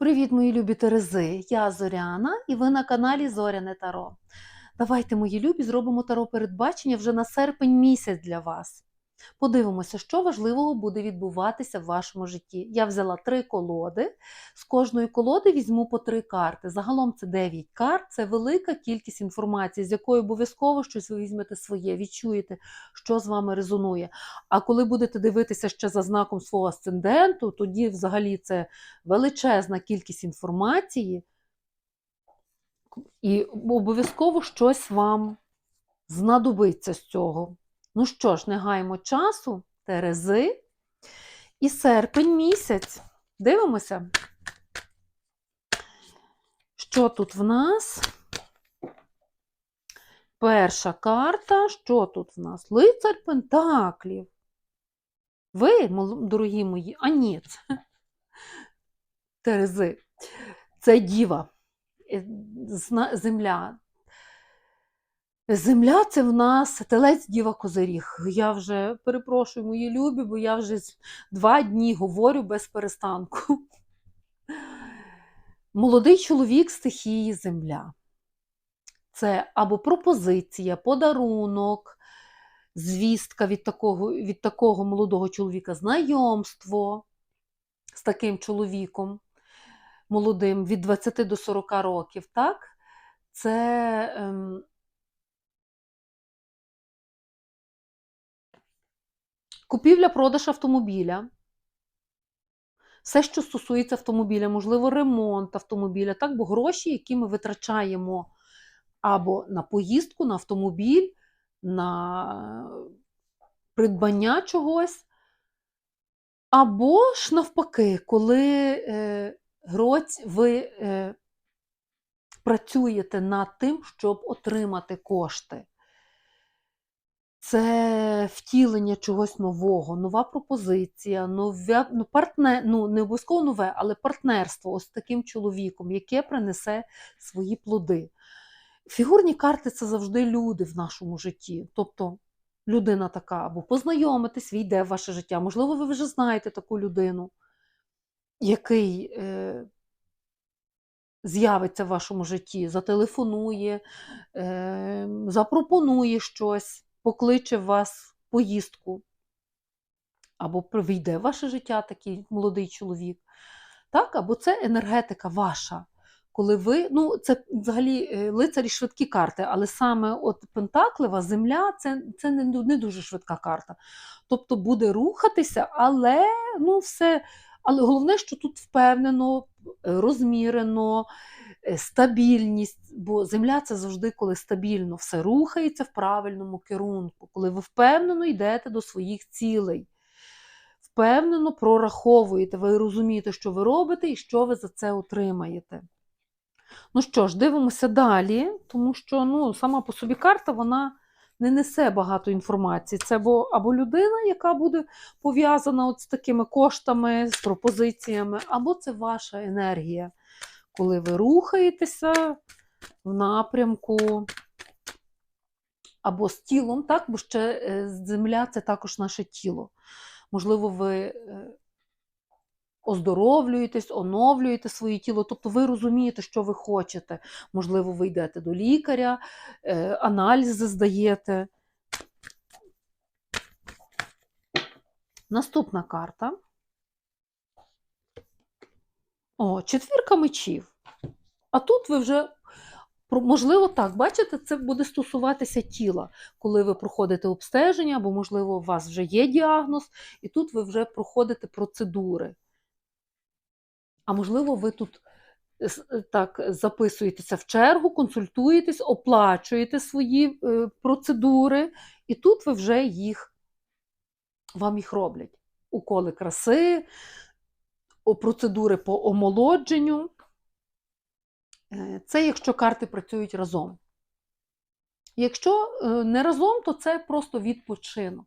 Привіт, мої любі Терези! Я Зоряна, і ви на каналі Зоряне Таро. Давайте, мої любі, зробимо таро передбачення вже на серпень місяць для вас. Подивимося, що важливого буде відбуватися в вашому житті. Я взяла три колоди. З кожної колоди візьму по три карти. Загалом це 9 карт, це велика кількість інформації, з якої обов'язково щось ви візьмете своє, відчуєте, що з вами резонує. А коли будете дивитися ще за знаком свого асценденту, тоді взагалі це величезна кількість інформації, і обов'язково щось вам знадобиться з цього. Ну що ж, не гаємо часу, Терези. І серпень місяць. Дивимося, що тут в нас? Перша карта. Що тут в нас? Лицар Пентаклів. Ви, дорогі мої, а ні, це Терези. Це діва. Е, Земля. Земля це в нас телець діва козиріг. Я вже перепрошую, мої любі, бо я вже два дні говорю без перестанку. Молодий чоловік стихії земля. Це або пропозиція, подарунок, звістка від такого, від такого молодого чоловіка, знайомство з таким чоловіком молодим від 20 до 40 років. Так? Це. Ем, Купівля-продаж автомобіля. Все, що стосується автомобіля, можливо, ремонт автомобіля, так, бо гроші, які ми витрачаємо або на поїздку, на автомобіль, на придбання чогось, або ж навпаки, коли е, гроць, ви е, працюєте над тим, щоб отримати кошти. Це втілення чогось нового, нова пропозиція, нове, ну, партнер, ну, не обов'язково нове, але партнерство з таким чоловіком, яке принесе свої плоди. Фігурні карти це завжди люди в нашому житті. Тобто людина така, або познайомитись, війде в ваше життя. Можливо, ви вже знаєте таку людину, який е, з'явиться в вашому житті, зателефонує, е, запропонує щось покличе вас в поїздку, або війде в ваше життя такий молодий чоловік. Так? Або це енергетика ваша. Коли ви, ну це взагалі е, лицарі швидкі карти, але саме от Пентаклева земля це, це не, не дуже швидка карта. Тобто буде рухатися, але ну все. Але головне, що тут впевнено, розмірено, стабільність, бо земля це завжди коли стабільно, все рухається в правильному керунку, коли ви впевнено йдете до своїх цілей. Впевнено прораховуєте, ви розумієте, що ви робите і що ви за це отримаєте. Ну що ж, дивимося далі, тому що ну, сама по собі карта вона не несе багато інформації. Це або, або людина, яка буде пов'язана от з такими коштами, з пропозиціями, або це ваша енергія, коли ви рухаєтеся в напрямку, або з тілом, так? бо ще е, земля це також наше тіло. Можливо, ви е, оздоровлюєтесь, оновлюєте своє тіло, тобто ви розумієте, що ви хочете. Можливо, ви йдете до лікаря, е, аналізи здаєте. Наступна карта. О, четвірка мечів. А тут ви вже, можливо, так, бачите, це буде стосуватися тіла, коли ви проходите обстеження, або, можливо, у вас вже є діагноз, і тут ви вже проходите процедури. А можливо, ви тут е, е, так записуєтеся в чергу, консультуєтесь, оплачуєте свої е, процедури, і тут ви вже їх, вам їх роблять. Уколи краси, процедури по омолодженню. Е, Це якщо карти працюють разом. Якщо е, не разом, то це просто відпочинок,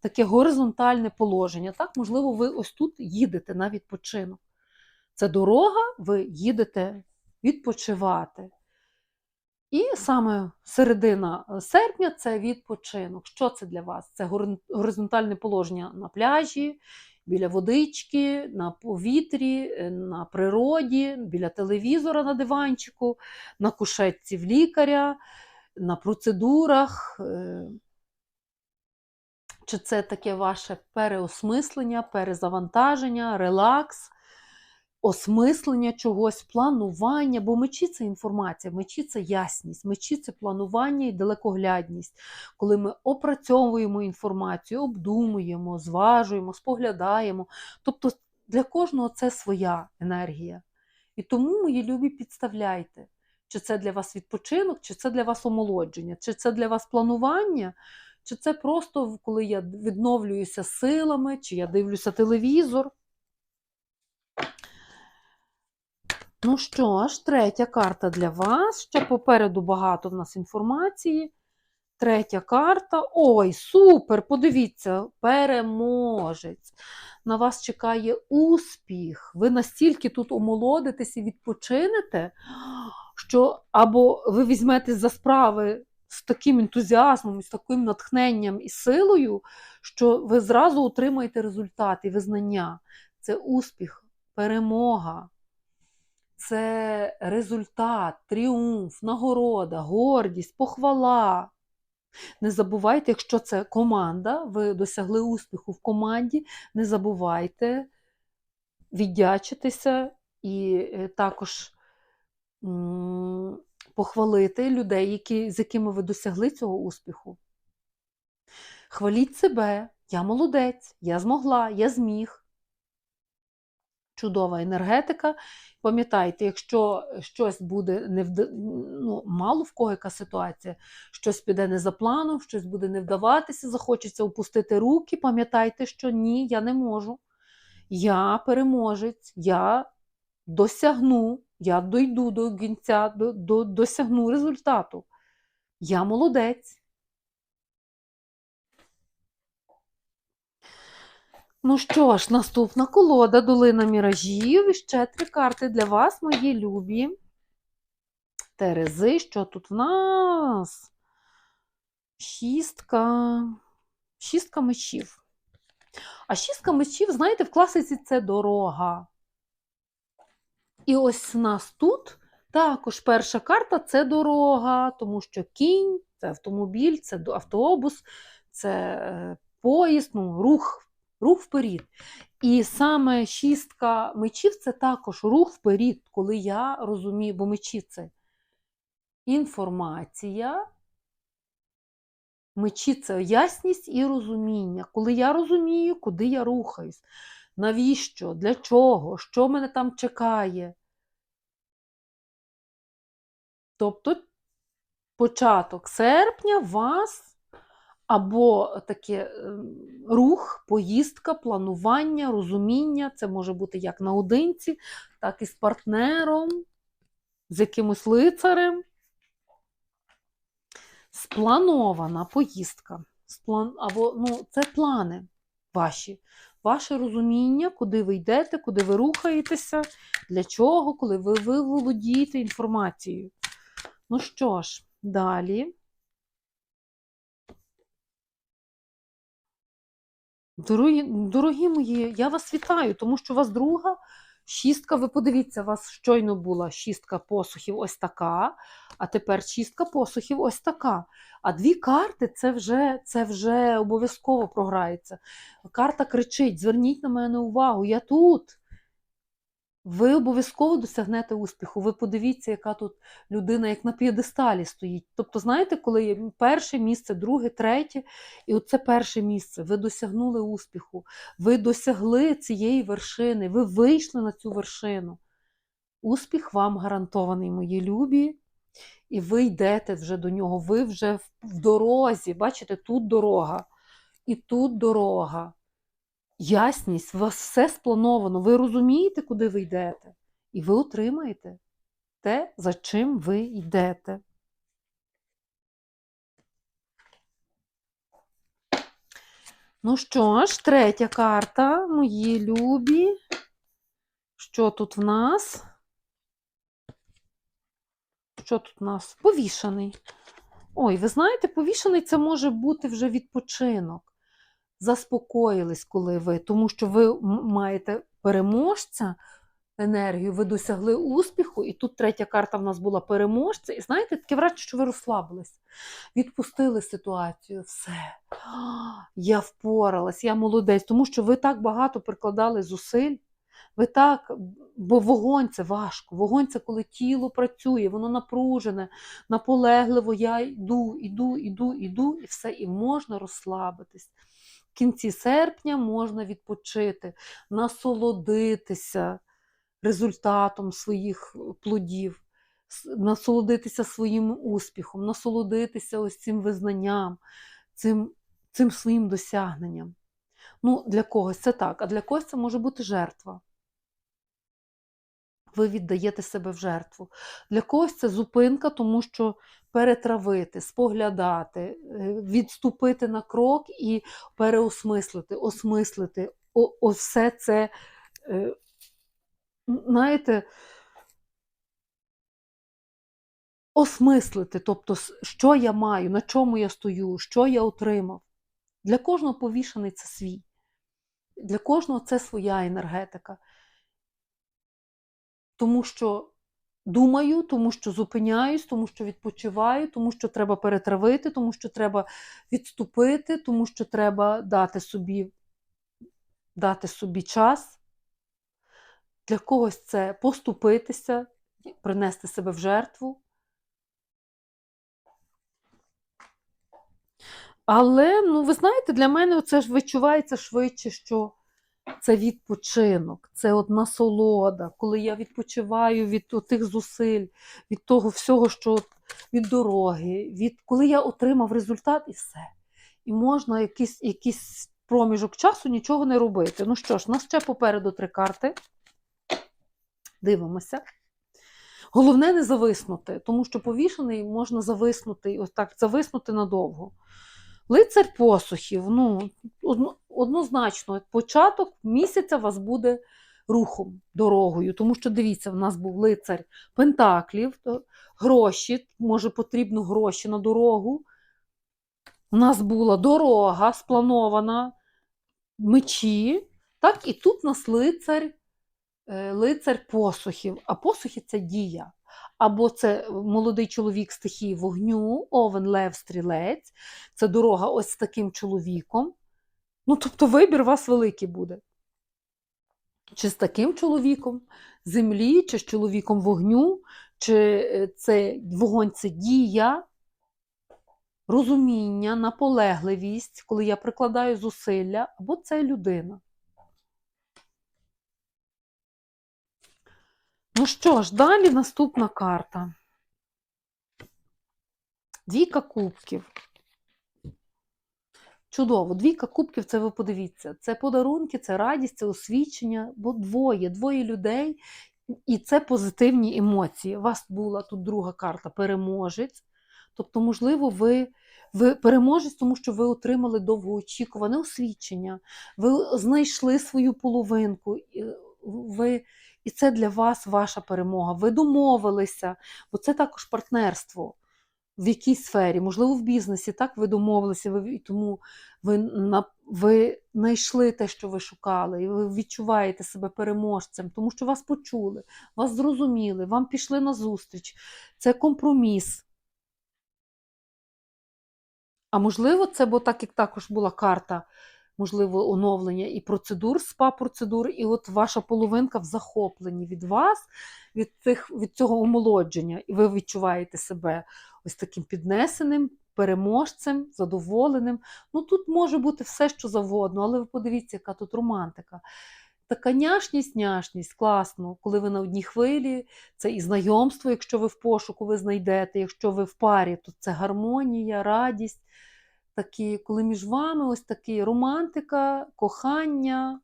таке горизонтальне положення. Так, можливо, ви ось тут їдете на відпочинок. Це дорога, ви їдете відпочивати. І саме середина е, серпня це відпочинок. Що це для вас? Це горизонтальне положення на пляжі, біля водички, на повітрі, е, на природі, біля телевізора на диванчику, на кушетці в лікаря, на процедурах. е, Чи це таке ваше переосмислення, перезавантаження, релакс, осмислення чогось, планування, бо мечі це інформація, мечі це ясність, мечі це планування і далекоглядність. Коли ми опрацьовуємо інформацію, обдумуємо, зважуємо, споглядаємо. Тобто для кожного це своя енергія. І тому, мої любі, підставляйте, чи це для вас відпочинок, чи це для вас омолодження, чи це для вас планування. Чи це просто коли я відновлююся силами, чи я дивлюся телевізор? Ну що ж, третя карта для вас. Ще попереду багато в нас інформації. Третя карта. Ой, супер! Подивіться, переможець. На вас чекає успіх. Ви настільки тут омолодитесь і відпочинете, що або ви візьмете за справи з таким ентузіазмом, з таким натхненням і силою, що ви зразу отримаєте результат і визнання. Це успіх, перемога. Це результат, тріумф, нагорода, гордість, похвала. Не забувайте, якщо це команда, ви досягли успіху в команді, не забувайте віддячитися і е, також похвалити людей, які, з якими ви досягли цього успіху. Хваліть себе, я молодець, я змогла, я зміг. Чудова енергетика. Пам'ятайте, якщо щось буде не вда... ну, мало в кого яка ситуація, щось піде не за планом, щось буде не вдаватися, захочеться опустити руки, пам'ятайте, що ні, я не можу. Я переможець, я досягну, я дойду до кінця, до, до, досягну результату. Я молодець. Ну що ж, наступна колода Долина міражів. І ще три карти для вас, мої любі. Терези, що тут в нас? Шістка. Шістка мечів. А шістка мечів, знаєте, в класиці це дорога. І ось нас тут також перша карта це дорога, тому що кінь, це автомобіль, це автобус, це е, поїзд, ну, рух рух вперед. І саме шістка мечів це також рух вперед, коли я розумію, бо мечі це інформація, мечі це ясність і розуміння. Коли я розумію, куди я рухаюсь, навіщо, для чого, що мене там чекає. Тобто початок серпня вас або таке ем, рух, поїздка, планування, розуміння. Це може бути як наодинці, так і з партнером, з якимось лицарем. Спланована поїздка. Сплан... Або ну, це плани ваші. Ваше розуміння, куди ви йдете, куди ви рухаєтеся, для чого, коли ви, ви володієте інформацією. Ну що ж, далі. Дорогі, дорогі мої, я вас вітаю, тому що у вас друга шістка. Ви подивіться, у вас щойно була шістка посухів ось така, а тепер шістка посухів ось така. А дві карти це вже це вже обов'язково програється. Карта кричить: зверніть на мене увагу, я тут. Ви обов'язково досягнете успіху. Ви подивіться, яка тут людина, як на п'єдесталі стоїть. Тобто, знаєте, коли є перше місце, друге, третє, і оце перше місце. Ви досягнули успіху, ви досягли цієї вершини, ви вийшли на цю вершину. Успіх вам гарантований, мої любі. І ви йдете вже до нього, ви вже в дорозі. Бачите, тут дорога, і тут дорога ясність, у вас все сплановано, ви розумієте, куди ви йдете, і ви отримаєте те, за чим ви йдете. Ну що ж, третя карта, мої любі. Що тут в нас? Що тут в нас? Повішаний. Ой, ви знаєте, повішаний це може бути вже відпочинок. Заспокоїлись, коли ви, тому що ви маєте переможця енергію, ви досягли успіху, і тут третя карта в нас була переможця. І знаєте, таке враження, що ви розслабились, відпустили ситуацію, все. Я впоралась, я молодець, тому що ви так багато прикладали зусиль. Ви так, бо вогонь це важко. Вогонь це коли тіло працює, воно напружене, наполегливо. Я йду, іду, іду, іду, і все, і можна розслабитись. В кінці серпня можна відпочити, насолодитися результатом своїх плодів, насолодитися своїм успіхом, насолодитися ось цим визнанням, цим, цим своїм досягненням. Ну, для когось це так, а для когось це може бути жертва. Ви віддаєте себе в жертву. Для когось це зупинка, тому що перетравити, споглядати, е, відступити на крок і переосмислити, осмислити. О, о, все це, е, знаєте, осмислити, тобто, що я маю, на чому я стою, що я отримав. Для кожного повішений це свій. Для кожного це своя енергетика. Тому що думаю, тому що зупиняюсь, тому що відпочиваю, тому що треба перетравити, тому що треба відступити, тому що треба дати собі, дати собі час. Для когось це поступитися, принести себе в жертву. Але, ну, ви знаєте, для мене це ж відчувається швидше, що це відпочинок, це от насолода, коли я відпочиваю від тих зусиль, від того всього, що від дороги, від коли я отримав результат і все. І можна якийсь, якийсь проміжок часу нічого не робити. Ну що ж, у нас ще попереду три карти. Дивимося. Головне не зависнути, тому що повішений можна зависнути, ось так зависнути надовго. Лицар посухів, ну, однозначно, початок місяця вас буде рухом, дорогою. Тому що дивіться, в нас був лицар пентаклів, гроші, може потрібно гроші на дорогу. У нас була дорога спланована, мечі. Так, і тут у нас лицар, е, лицар посухів. А посухи це дія. Або це молодий чоловік стихії вогню, овен, лев, стрілець. Це дорога ось з таким чоловіком. Ну, тобто вибір у вас великий буде. Чи з таким чоловіком землі, чи з чоловіком вогню, чи е, це вогонь це дія, розуміння, наполегливість, коли я прикладаю зусилля, або це людина. Ну що ж, далі наступна карта. Двійка кубків. Чудово, двійка кубків це ви подивіться. Це подарунки, це радість, це освічення, бо двоє, двоє людей, і це позитивні емоції. У вас була тут друга карта переможець. Тобто, можливо, ви, ви переможець, тому що ви отримали довгоочікуване освічення, ви знайшли свою половинку, ви, і це для вас ваша перемога. Ви домовилися, бо це також партнерство в якійсь сфері, можливо, в бізнесі, так ви домовилися, ви, і тому ви, на, ви знайшли те, що ви шукали, і ви відчуваєте себе переможцем, тому що вас почули, вас зрозуміли, вам пішли на зустріч. Це компроміс. А можливо, це, бо так як також була карта, можливо, оновлення і процедур, спа-процедур, і от ваша половинка в захопленні від вас, від, цих, від цього омолодження, і ви відчуваєте себе ось таким піднесеним, переможцем, задоволеним. Ну тут може бути все, що завгодно, але ви подивіться, яка тут романтика. Така няшність, няшність, класно, коли ви на одній хвилі, це і знайомство, якщо ви в пошуку ви знайдете, якщо ви в парі, то це гармонія, радість. Такі, коли між вами ось такі романтика, кохання.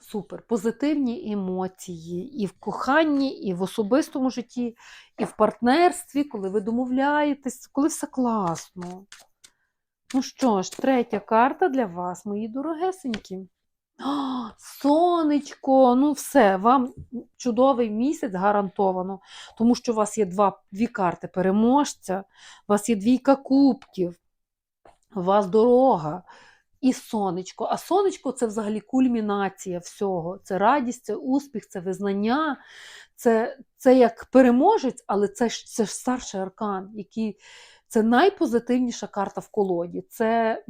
Супер, позитивні емоції і в коханні, і в особистому житті, і в партнерстві, коли ви домовляєтесь, коли все класно. Ну що ж, третя карта для вас, мої дорогесенькі. А, сонечко, ну все, вам чудовий місяць гарантовано, тому що у вас є два, дві карти переможця, у вас є двійка кубків, вас дорога. і сонечко. А сонечко це взагалі кульмінація всього. Це радість, це успіх, це визнання, це, це як переможець, але це це ж старший аркан, який це найпозитивніша карта в колоді. Це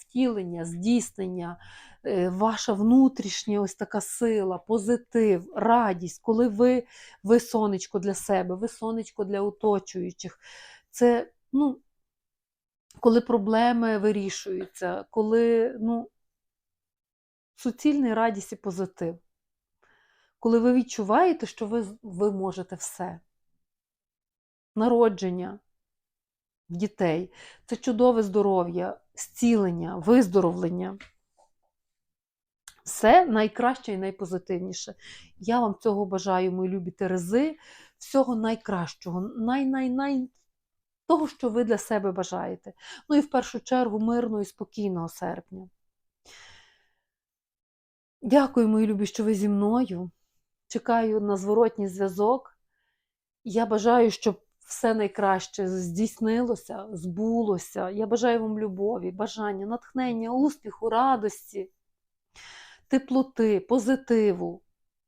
втілення, здійснення, е, ваша внутрішня ось така сила, позитив, радість, коли ви, ви сонечко для себе, ви сонечко для оточуючих. Це, ну, коли проблеми вирішуються, коли ну, суцільний радість і позитив. Коли ви відчуваєте, що ви, ви можете все. Народження дітей це чудове здоров'я, зцілення, виздоровлення. Все найкраще і найпозитивніше. Я вам цього бажаю, мої любі Терези, всього найкращого, най-най-най того, що ви для себе бажаєте. Ну і в першу чергу мирного і спокійного серпня. Дякую, мої любі, що ви зі мною. Чекаю на зворотній зв'язок. Я бажаю, щоб все найкраще здійснилося, збулося. Я бажаю вам любові, бажання, натхнення, успіху, радості, теплоти, позитиву.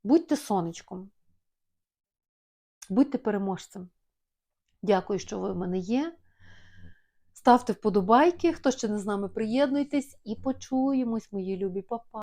Будьте сонечком, будьте переможцем. Дякую, що ви в мене є. Ставте вподобайки, хто ще не з нами, приєднуйтесь і почуємось, мої любі папа.